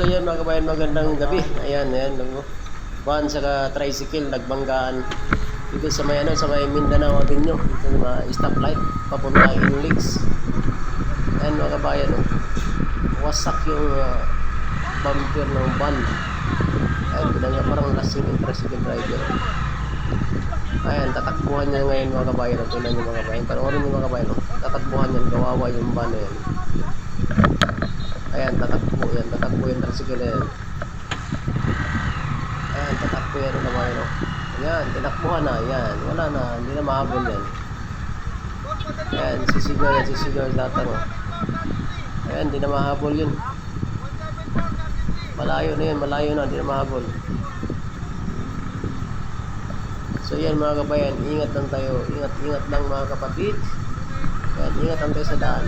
So yan mga kabayan, magandang gabi. Ayan, ayan. Van sa tricycle, nagbanggaan. Dito sa may ano, sa may Mindanao Avenue. Dito sa mga stoplight, papunta Inlix. Ayan mga kabayan, oh. wasak yung uh, bumper ng van. Ayan, pinanga parang lasing yung tricycle driver. Ayan, tatakbuhan niya ngayon mga kabayan. Tingnan niyo mga kabayan. Panoorin niyo mga kabayan. Oh. Tatakbuhan niya, kawawa yung van na yan. Ayan, tatakbo yan. Tatakbo yung tricycle na yan. Ayan, tatakbo yan ang naman, no? Ayan, tinakbuhan na. Ayan, wala na. Hindi na mahabol yan. Ayan, sisigaw yan. Sisigaw yung data, no? Ayan, hindi na mahabol yun. Malayo na yun. Malayo na. Hindi na mahabol. So yan mga kabayan, ingat lang tayo. Ingat, ingat lang mga kapatid. Ayan, ingat lang tayo sa daan.